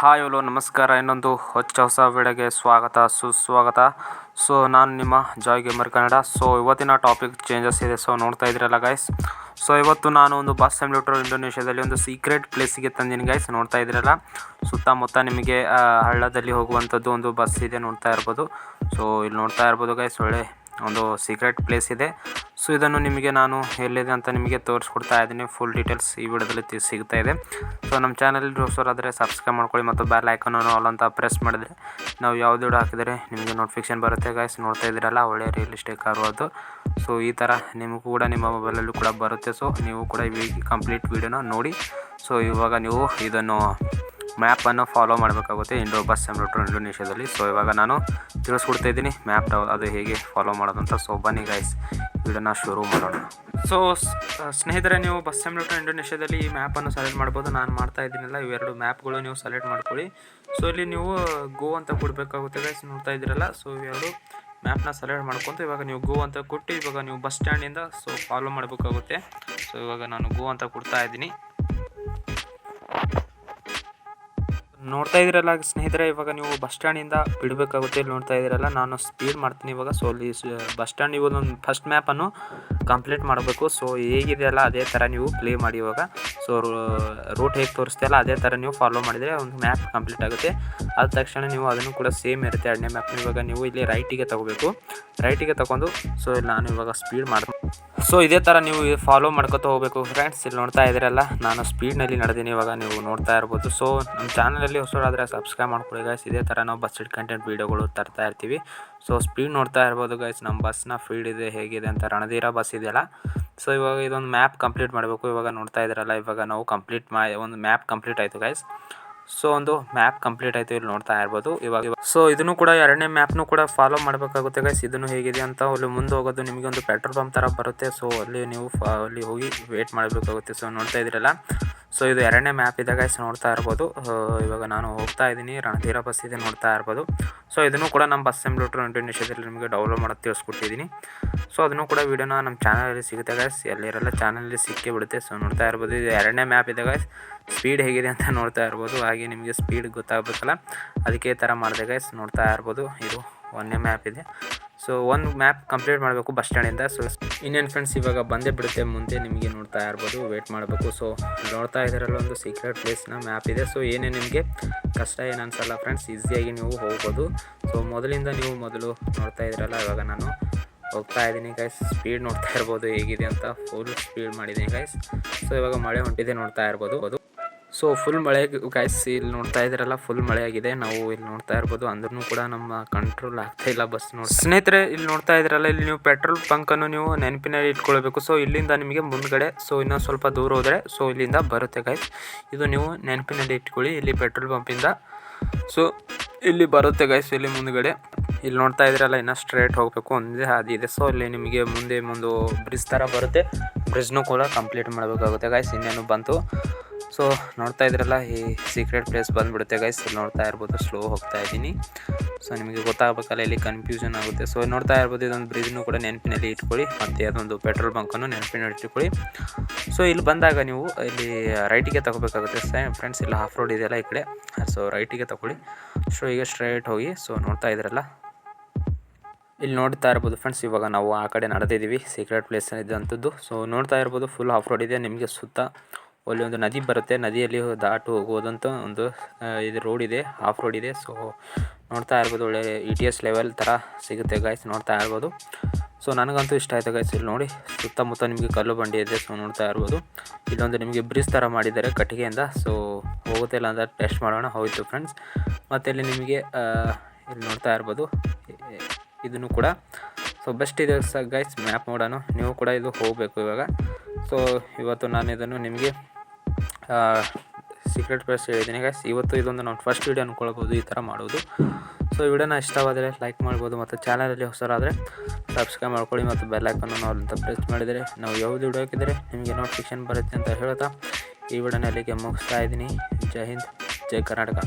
Hi hello, ನಮಸ್ಕಾರ. ಇನ್ನೊಂದು ಹೊಚ್ಚ ಹೊಸ ವಿಡಿಯೋಗೆ ಸ್ವಾಗತ, ಸುಸ್ವಾಗತ. ಸೊ ನಾನು ನಿಮ್ಮ ಜಾಯ್ ಗೇಮರ್ ಕನ್ನಡ ಸೊ ಇವತ್ತಿನ ಟಾಪಿಕ್ ಚೇಂಜಸ್ ಇದೆ. ಸೊ ನೋಡ್ತಾ ಇದ್ದೀರಲ್ಲ ಗೈಸ್ ಸೊ ಇವತ್ತು ನಾನು ಒಂದು ಬಸ್ ಸಿಮ್ಯುಲೇಟರ್ ಇಂಡೋನೇಷ್ಯಾದಲ್ಲಿ ಒಂದು ಸೀಕ್ರೆಟ್ ಪ್ಲೇಸಿಗೆ ತಂದಿನಿ ಗೈಸ್ ನೋಡ್ತಾ ಇದ್ದೀರಲ್ಲ? ಸುತ್ತಮುತ್ತ ನಿಮಗೆ ಹಳ್ಳದಲ್ಲಿ ಹೋಗುವಂಥದ್ದು ಒಂದು ಬಸ್ ಇದೆ ನೋಡ್ತಾ ಇರ್ಬೋದು. ಸೊ ಇಲ್ಲಿ ನೋಡ್ತಾ ಇರ್ಬೋದು ಗೈಸ್ ಒಳ್ಳೆ ಒಂದು ಸೀಕ್ರೆಟ್ ಪ್ಲೇಸ್ ಇದೆ. ಸೊ ಇದನ್ನು ನಿಮಗೆ ನಾನು ಎಲ್ಲಿದೆ ಅಂತ ನಿಮಗೆ ತೋರಿಸ್ಕೊಡ್ತಾ ಇದ್ದೀನಿ. ಫುಲ್ ಡೀಟೇಲ್ಸ್ ಈ ವಿಡಿಯೋದಲ್ಲಿ ಸಿಗ್ತಾ ಇದೆ. ಸೊ ನಮ್ಮ ಚಾನಲ್ ಆದರೆ ಸಬ್ಸ್ಕ್ರೈಬ್ ಮಾಡ್ಕೊಳ್ಳಿ ಮತ್ತು ಬ್ಯಾಲ್ ಐಕನನ್ನು ಆಲ್ ಅಂತ ಪ್ರೆಸ್ ಮಾಡಿದರೆ ನಾವು ಯಾವ್ದು ಹಾಕಿದರೆ ನಿಮಗೆ ನೋಟಿಫಿಕೇಶನ್ ಬರುತ್ತೆ ಗಾಯ್ಸ್ ನೋಡ್ತಾ ಇದ್ದೀರಲ್ಲ ಒಳ್ಳೆಯ ರಿಯಲಿಸ್ಟಿಕ್ ಕಾರು ಅದು ಸೊ ಈ ಥರ ನಿಮಗೂ ಕೂಡ ನಿಮ್ಮ ಮೊಬೈಲಲ್ಲೂ ಕೂಡ ಬರುತ್ತೆ. ಸೊ ನೀವು ಕೂಡ ಈ ಕಂಪ್ಲೀಟ್ ವಿಡಿಯೋನ ನೋಡಿ. ಸೊ ಇವಾಗ ನೀವು ಇದನ್ನು ಮ್ಯಾಪನ್ನು ಫಾಲೋ ಮಾಡಬೇಕಾಗುತ್ತೆ ಇಂಡೋ ಬಸ್ ಸಿಮ್ಯುಲೇಟರ್ ಇಂಡೋನೇಷ್ಯಾದಲ್ಲಿ. ಸೊ ಇವಾಗ ನಾನು ತಿಳಿಸ್ಕೊಡ್ತಾ ಇದ್ದೀನಿ. ಮ್ಯಾಪ್ ಅದು ಹೇಗೆ ಫಾಲೋ ಮಾಡೋದು ಅಂತ ಸೊ ಬನ್ನಿ ಗೈಸ್ ವಿಡಿಯೋನ ಶುರು ಮಾಡೋಣ. ಸೊ, ಸ್ನೇಹಿತರೆ, ನೀವು ಬಸ್ ಸಿಮ್ಯುಲೇಟರ್ ಇಂಡೋನೇಷ್ಯಾದಲ್ಲಿ ಈ ಮ್ಯಾಪನ್ನು ಸೆಲೆಕ್ಟ್ ಮಾಡ್ಬೋದು. ನಾನು ಮಾಡ್ತಾ ಇದ್ದೀನಲ್ಲ ಇವೆರಡು ಮ್ಯಾಪ್ಗಳು ನೀವು ಸೆಲೆಕ್ಟ್ ಮಾಡ್ಕೊಳ್ಳಿ. ಸೊ ಇಲ್ಲಿ ನೀವು ಗೋ ಅಂತ ಕೊಡಬೇಕಾಗುತ್ತೆ ಗೈಸ್ ನೋಡ್ತಾ ಇದ್ದೀರಲ್ಲ. ಸೊ ಇವೆರಡು ಮ್ಯಾಪ್ನ ಸೆಲೆಕ್ಟ್ ಮಾಡ್ಕೊಂತ ಇವಾಗ ನೀವು ಗೋ ಅಂತ ಕೊಟ್ಟು, ಇವಾಗ ನೀವು ಬಸ್ ಸ್ಟ್ಯಾಂಡಿಂದ ಸೊ ಫಾಲೋ ಮಾಡಬೇಕಾಗುತ್ತೆ. ಸೊ ಇವಾಗ ನಾನು ಗೋ ಅಂತ ಕೊಡ್ತಾ ಇದ್ದೀನಿ. ನೋಡ್ತಾ ಇದ್ದೀರಲ್ಲ ಸ್ನೇಹಿತರೆ, ಇವಾಗ ನೀವು ಬಸ್ ಸ್ಟ್ಯಾಂಡಿಂದ ಬಿಡಬೇಕಾಗುತ್ತೆ ಇಲ್ಲಿ ನೋಡ್ತಾ ಇದ್ದೀರಲ್ಲ, ನಾನು ಸ್ಪೀಡ್ ಮಾಡ್ತೀನಿ ಇವಾಗ. ಸೊ, ಬಸ್ ಸ್ಟ್ಯಾಂಡ್, ಇವಾಗ ಒಂದು ಫಸ್ಟ್ ಮ್ಯಾಪನ್ನು ಕಂಪ್ಲೀಟ್ ಮಾಡಬೇಕು. ಸೊ ಹೇಗಿದೆಯಲ್ಲ ಅದೇ ಥರ ನೀವು ಪ್ಲೇ ಮಾಡಿ ಇವಾಗ. ಸೊ ರೂಟ್ ಹೇಗೆ ತೋರಿಸ್ತಿಯಲ್ಲ ಅದೇ ಥರ ನೀವು ಫಾಲೋ ಮಾಡಿದರೆ ಒಂದು ಮ್ಯಾಪ್ ಕಂಪ್ಲೀಟ್ ಆಗುತ್ತೆ. ಆದ ತಕ್ಷಣ ನೀವು ಅದನ್ನು ಕೂಡ ಸೇಮ್ ಇರುತ್ತೆ ಎರಡನೇ ಮ್ಯಾಪ್ ಇವಾಗ ನೀವು ಇಲ್ಲಿ ರೈಟಿಗೆ ತಗೋಬೇಕು. ರೈಟಿಗೆ ತಗೊಂಡು ಸೊ ನಾನು ಇವಾಗ ಸ್ಪೀಡ್ ಮಾಡ್ತೀನಿ ಸೊ ಇದೇ ಥರ ನೀವು ಫಾಲೋ ಮಾಡ್ಕೊತ ಹೋಗಬೇಕು ಫ್ರೆಂಡ್ಸ್ ಇಲ್ಲಿ ನೋಡ್ತಾ ಇದ್ದೀರಲ್ಲ, ನಾನು ಸ್ಪೀಡ್ನಲ್ಲಿ ನಡೆದೀನಿ ಇವಾಗ ನೀವು ನೋಡ್ತಾ ಇರ್ಬೋದು. ಸೊ ನಮ್ಮ ಚಾನಲಲ್ಲಿ ಹೊಸರಾದರೆ ಸಬ್ಸ್ಕ್ರೈಬ್ ಮಾಡ್ಕೊಳ್ಳಿ ಗಾಯ್ಸ್ ಇದೇ ಥರ ನಾವು ಬಸ್ ಕಂಟೆಂಟ್ ವೀಡಿಯೋಗಳು ತರ್ತಾ ಇರ್ತೀವಿ. ಸೊ ಸ್ಪೀಡ್ ನೋಡ್ತಾ ಇರ್ಬೋದು ಗೈಸ್ ನಮ್ಮ ಬಸ್ನ ಫೀಲ್ಡ್ ಇದೆ, ಹೇಗಿದೆ ಅಂತ ರಣಧೀರ ಬಸ್ ಇದೆಯಲ್ಲ? ಸೊ ಇವಾಗ ಇದೊಂದು ಮ್ಯಾಪ್ ಕಂಪ್ಲೀಟ್ ಮಾಡಬೇಕು. ಇವಾಗ ನೋಡ್ತಾ ಇದ್ದೀರಲ್ಲ, ಇವಾಗ ನಾವು ಕಂಪ್ಲೀಟ್ ಮಾ, ಒಂದು ಮ್ಯಾಪ್ ಕಂಪ್ಲೀಟ್ ಆಯಿತು ಗೈಸ್ ಸೊ ಒಂದು ಮ್ಯಾಪ್ ಕಂಪ್ಲೀಟ್ ಆಯಿತು, ಇಲ್ಲಿ ನೋಡ್ತಾ ಇರ್ಬೋದು. ಇವಾಗ ಸೊ ಇದನ್ನು ಕೂಡ ಎರಡನೇ ಮ್ಯಾಪ್ನು ಕೂಡ ಫಾಲೋ ಮಾಡಬೇಕಾಗುತ್ತೆ ಗೈಸ್ ಇದನ್ನು ಹೇಗಿದೆ ಅಂತ ಅಲ್ಲಿ ಮುಂದೆ ಹೋಗೋದು ನಿಮಗೆ ಒಂದು ಪೆಟ್ರೋಲ್ ಪಂಪ್ ಥರ ಬರುತ್ತೆ. ಸೊ ಅಲ್ಲಿ ನೀವು ಅಲ್ಲಿ ಹೋಗಿ ವೇಟ್ ಮಾಡಬೇಕಾಗುತ್ತೆ. ಸೊ ನೋಡ್ತಾ ಇದ್ದೀರಲ್ಲ? ಸೊ ಇದು ಎರಡನೇ ಮ್ಯಾಪ್ ಇದೆ ಗೈಸ್ ನೋಡ್ತಾ ಇರ್ಬೋದು. ಇವಾಗ ನಾನು ಹೋಗ್ತಾ ಇದ್ದೀನಿ. ರಣಧೀರ ಬಸ್ ಇದೆ ನೋಡ್ತಾ ಇರ್ಬೋದು. ಸೊ ಇದನ್ನು ಕೂಡ ನಮ್ಮ ಬಸ್ ಎಂಬ್ಲೂಟರ್ ಇಂಟರ್ನೇಷನಲ್ಲಿ ನಿಮಗೆ ಡೌನ್ಲೋಡ್ ಮಾಡೋದು ತಿಳಿಸ್ಕೊಟ್ಟಿದ್ದೀನಿ. ಸೊ ಅದನ್ನು ಕೂಡ ವೀಡಿಯೋನ ನಮ್ಮ ಚಾನಲಲ್ಲಿ ಸಿಗುತ್ತೆ ಗೈಸ್ ಎಲ್ಲಿರಲ್ಲ ಚಾನಲಲ್ಲಿ ಸಿಕ್ಕೇ ಬಿಡುತ್ತೆ. ಸೊ ನೋಡ್ತಾ ಇರ್ಬೋದು. ಇದು ಎರಡನೇ ಮ್ಯಾಪ್ ಇದೆ ಗೈಸ್ ಸ್ಪೀಡ್ ಹೇಗಿದೆ ಅಂತ ನೋಡ್ತಾ ಇರ್ಬೋದು. ಹಾಗೆ ನಿಮಗೆ ಸ್ಪೀಡ್ ಗೊತ್ತಾಗಬೇಕಲ್ಲ. ಅದಕ್ಕೆ ಥರ ಮಾಡಿದೆ ಗೈಸ್ ನೋಡ್ತಾ ಇರ್ಬೋದು. ಇದು ಒಂದನೇ ಮ್ಯಾಪ್ ಇದೆ. ಸೊ ಒಂದು ಮ್ಯಾಪ್ ಕಂಪ್ಲೀಟ್ ಮಾಡಬೇಕು ಬಸ್ ಸ್ಟ್ಯಾಂಡಿಂದ ಸೊ ಇನ್ನೇನು ಫ್ರೆಂಡ್ಸ್ ಇವಾಗ ಬಂದೇ ಬಿಡುತ್ತೆ, ಮುಂದೆ ನಿಮಗೆ ನೋಡ್ತಾ ಇರ್ಬೋದು ವೇಟ್ ಮಾಡಬೇಕು. ಸೊ ನೋಡ್ತಾ ಇದ್ದಾರಲ್ಲ ಒಂದು ಸೀಕ್ರೆಟ್ ಪ್ಲೇಸ್ನ ಮ್ಯಾಪ್ ಇದೆ. ಸೊ ಏನೇ ನಿಮಗೆ ಕಷ್ಟ ಏನು ಅನ್ಸಲ್ಲ ಫ್ರೆಂಡ್ಸ್ ಈಸಿಯಾಗಿ ನೀವು ಹೋಗ್ಬೋದು. ಸೊ ಮೊದಲಿಂದ ನೀವು ಮೊದಲು ನೋಡ್ತಾ ಇದ್ದೀರಲ್ಲ ಇವಾಗ ನಾನು ಹೋಗ್ತಾ ಇದ್ದೀನಿ ಗೈಸ್ ಸ್ಪೀಡ್ ನೋಡ್ತಾ ಇರ್ಬೋದು, ಹೇಗಿದೆ ಅಂತ ಫುಲ್ ಸ್ಪೀಡ್ ಮಾಡಿದ್ದೀನಿ ಗೈಸ್ ಸೊ ಇವಾಗ ಮಳೆ ಹೊಂಟಿದೆ ನೋಡ್ತಾ ಇರ್ಬೋದು. ಸೊ ಫುಲ್ ಮಳೆ ಗೈಸ್ ಇಲ್ಲಿ ನೋಡ್ತಾ ಇದ್ರಲ್ಲ ಫುಲ್ ಮಳೆ ಆಗಿದೆ. ನಾವು ಇಲ್ಲಿ ನೋಡ್ತಾ ಇರ್ಬೋದು. ಅಂದ್ರೂ ಕೂಡ ನಮ್ಮ ಕಂಟ್ರೋಲ್ ಆಗ್ತಾ ಇಲ್ಲ ಬಸ್ ನೋಡಿ ಸ್ನೇಹಿತರೆ, ಇಲ್ಲಿ ನೋಡ್ತಾ ಇದ್ರಲ್ಲ ಇಲ್ಲಿ ನೀವು ಪೆಟ್ರೋಲ್ ಬಂಕನ್ನು ನೀವು ನೆನಪಿನಲ್ಲಿ ಇಟ್ಕೊಳ್ಬೇಕು. ಸೊ ಇಲ್ಲಿಂದ ನಿಮಗೆ ಮುಂದ್ಗಡೆ ಸೊ ಇನ್ನೂ ಸ್ವಲ್ಪ ದೂರ ಹೋದ್ರೆ ಸೊ ಇಲ್ಲಿಂದ ಬರುತ್ತೆ ಗೈಸ್ ಇದು ನೀವು ನೆನಪಿನಲ್ಲಿ ಇಟ್ಕೊಳ್ಳಿ, ಇಲ್ಲಿ ಪೆಟ್ರೋಲ್ ಪಂಪಿಂದ ಸೊ ಇಲ್ಲಿ ಬರುತ್ತೆ ಗೈಸ್ ಇಲ್ಲಿ ಮುಂದ್ಗಡೆ. ಇಲ್ಲಿ ನೋಡ್ತಾ ಇದ್ರಲ್ಲ ಇನ್ನ ಸ್ಟ್ರೇಟ್ ಹೋಗಬೇಕು. ಒಂದೇ ಹಾದಿ ಇದೆ. ಸೊ ಇಲ್ಲಿ ನಿಮಗೆ ಮುಂದೆ ಒಂದು ಬ್ರಿಡ್ಜ್ ತರ ಬರುತ್ತೆ. ಬ್ರಿಡ್ಜ್ನು ಕೂಡ ಕಂಪ್ಲೀಟ್ ಮಾಡಬೇಕಾಗುತ್ತೆ ಗೈಸ್ ಇನ್ನೇನು ಬಂತು. ಸೊ ನೋಡ್ತಾ ಇದ್ರಲ್ಲ, ಈ ಸೀಕ್ರೆಟ್ ಪ್ಲೇಸ್ ಬಂದ್ಬಿಡುತ್ತೆ ಗೈಸ್ ನೋಡ್ತಾ ಇರ್ಬೋದು ಸ್ಲೋ ಹೋಗ್ತಾ ಇದ್ದೀನಿ. ಸೊ ನಿಮಗೆ ಗೊತ್ತಾಗಬೇಕಲ್ಲ, ಇಲ್ಲಿ ಕನ್ಫ್ಯೂಷನ್ ಆಗುತ್ತೆ. ಸೊ ನೋಡ್ತಾ ಇರ್ಬೋದು, ಇದೊಂದು ಬ್ರಿಡ್ಜ್ನು ಕೂಡ ನೆನಪಿನಲ್ಲಿ ಇಟ್ಕೊಳ್ಳಿ, ಮತ್ತು ಅದೊಂದು ಪೆಟ್ರೋಲ್ ಬಂಕನ್ನು ನೆನಪಿನಲ್ಲಿ ಇಟ್ಕೊಳ್ಳಿ. ಸೊ ಇಲ್ಲಿ ಬಂದಾಗ ನೀವು, ಇಲ್ಲಿ ರೈಟಿಗೆ ತಗೋಬೇಕಾಗುತ್ತೆ. ಫ್ರೆಂಡ್ಸ್ ಇಲ್ಲ ಹಾಫ್ ರೋಡ್ ಇದೆಯಲ್ಲ ಈ ಕಡೆ. ಸೊ ರೈಟಿಗೆ ತಗೊಳ್ಳಿ. ಸೊ ಈಗ ಸ್ಟ್ರೈಟ್ ಹೋಗಿ ಸೊ ನೋಡ್ತಾ ಇದ್ರಲ್ಲ. ಇಲ್ಲಿ ನೋಡ್ತಾ ಇರ್ಬೋದು ಫ್ರೆಂಡ್ಸ್ ಇವಾಗ ನಾವು ಆ ಕಡೆ ನಡೆದಿದ್ದೀವಿ. ಸೀಕ್ರೆಟ್ ಪ್ಲೇಸ್ ಇದ್ದಂಥದ್ದು ಸೊ ನೋಡ್ತಾ ಇರ್ಬೋದು ಫುಲ್ ಆಫ್ ರೋಡ್ ಇದೆ. ನಿಮಗೆ ಸುತ್ತ ಅಲ್ಲಿ ಒಂದು ನದಿ ಬರುತ್ತೆ, ನದಿಯಲ್ಲಿ ದಾಟು ಹೋಗೋದಂತ ಒಂದು ಇದು ರೋಡ್ ಇದೆ ಆಫ್ ರೋಡ್ ಇದೆ. ಸೊ ನೋಡ್ತಾ ಇರ್ಬೋದು, ಒಳ್ಳೆ ಇ ಟಿ ಎಸ್ ಲೆವೆಲ್ ಥರ ಸಿಗುತ್ತೆ ಗಾಯ್ಸ್ ನೋಡ್ತಾ ಇರ್ಬೋದು. ಸೊ ನನಗಂತೂ ಇಷ್ಟ ಆಯಿತು ಗೈಸ್ ಇಲ್ಲಿ ನೋಡಿ. ಸುತ್ತಮುತ್ತ ನಿಮಗೆ ಕಲ್ಲು ಬಂಡಿ ಇದೆ ಸೊ ನೋಡ್ತಾ ಇರ್ಬೋದು. ಇಲ್ಲೊಂದು ನಿಮಗೆ ಬ್ರಿಡ್ಜ್ ಥರ ಮಾಡಿದ್ದಾರೆ ಕಟ್ಟಿಗೆಯಿಂದ. ಸೊ ಹೋಗುತ್ತೆ ಇಲ್ಲ ಅಂತ ಟೆಸ್ಟ್ ಮಾಡೋಣ, ಹೋಯಿತು ಫ್ರೆಂಡ್ಸ್ ಮತ್ತು ಇಲ್ಲಿ ನಿಮಗೆ ಇಲ್ಲಿ ನೋಡ್ತಾ ಇರ್ಬೋದು ಇದನ್ನು ಕೂಡ. ಸೊ ಬೆಸ್ಟ್ ಇದೆ ಸರ್ ಗೈಸ್ ಮ್ಯಾಪ್ ನೋಡೋಣ. ನೀವು ಕೂಡ ಇದು ಹೋಗಬೇಕು ಇವಾಗ. ಸೊ ಇವತ್ತು ನಾನು ಇದನ್ನು ನಿಮಗೆ ಸೀಕ್ರೆಟ್ ಪ್ಲೇಸ್ ಹೇಳಿದ್ದೀನಿ. ಗೈಸ್ ಇವತ್ತು ಇದೊಂದು ನಾನು ಫಸ್ಟ್ ವೀಡಿಯೋ ಅನ್ಕೊಳ್ಬೋದು, ಈ ಥರ ಮಾಡೋದು ಸೊ ವಿಡಿಯೋನ ಇಷ್ಟವಾದರೆ ಲೈಕ್ ಮಾಡ್ಬೋದು ಮತ್ತು ಚಾನಲಲ್ಲಿ ಹೊಸರಾದರೆ ಸಬ್ಸ್ಕ್ರೈಬ್ ಮಾಡ್ಕೊಳ್ಳಿ ಮತ್ತು ಬೆಲ್ಲೈಕನ್ನು ನಾವು ಅಂತ ಪ್ರೆಸ್ ಮಾಡಿದರೆ ನಾವು ಯಾವುದು ವಿಡಿಯೋ ಹಾಕಿದರೆ ನಿಮಗೆ ನೋಟಿಫಿಕೇಶನ್ ಬರುತ್ತೆ ಅಂತ ಹೇಳ್ತಾ ಈ ವಿಡಿಯೋನ ಅಲ್ಲಿಗೆ ಮುಗಿಸ್ತಾ ಇದ್ದೀನಿ. ಜೈ ಹಿಂದ್, ಜೈ ಕರ್ನಾಟಕ.